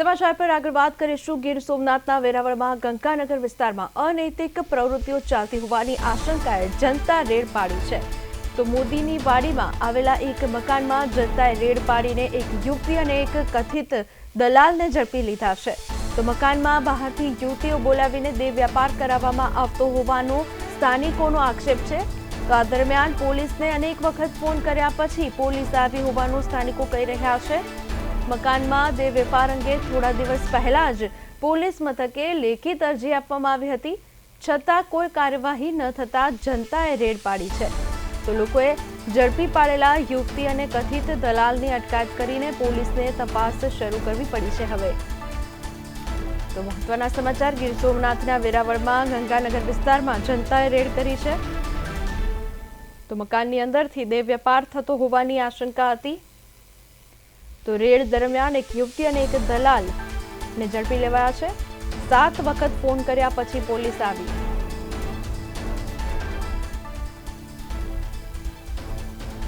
સમાચાર પર આગળ વાત કરીશું. ગીર સોમનાથના વેરાવળમાં ગંગાનગર વિસ્તારમાં અનૈતિક પ્રવૃત્તિઓ ચાલતી હોવાની આશંકાએ જનતા રેડ પાડી છે. તો મોદીની વાડીમાં આવેલા એક મકાનમાં જનતાએ રેડ પાડીને એક યુવતી અને એક કથિત દલાલને ઝડપી લીધા છે. તો મકાનમાં બહારથી યુવતીઓ બોલાવીને દેહ વ્યાપાર કરાવવામાં આવતો હોવાનો સ્થાનિકોનો આક્ષેપ છે. તો આ દરમિયાન પોલીસને અનેક વખત ફોન કર્યા પછી પોલીસ આવી હોવાનું સ્થાનિકો કહી રહ્યા છે. મકાનમાં બે વેપાર અંગે થોડા દિવસ પહેલા જ પોલીસ મથકે લેખિત અરજી આપવામાં આવી હતી. છતાં કોઈ કાર્યવાહી ન થતાં જનતાએ રેડ પાડી છે. તો લોકોએ ઝડપી પાડેલા યુવતી અને કથિત દલાલની અટકાયત કરીને પોલીસને તપાસ શરૂ કરવી પડી છે હવે. તો મહત્વના સમાચાર, ગીર સોમનાથના વેરાવળમાં ગંગાનગર વિસ્તારમાં જનતાએ રેડ કરી છે. તો મકાનની અંદરથી દેહ વેપાર થતો હોવાની આશંકા હતી. તો રેડ દરમિયાન એક યુવતી અને એક દલાલ ને ઝડપી લેવાયા છે. સાત વખત ફોન કર્યા પછી પોલીસ આવી.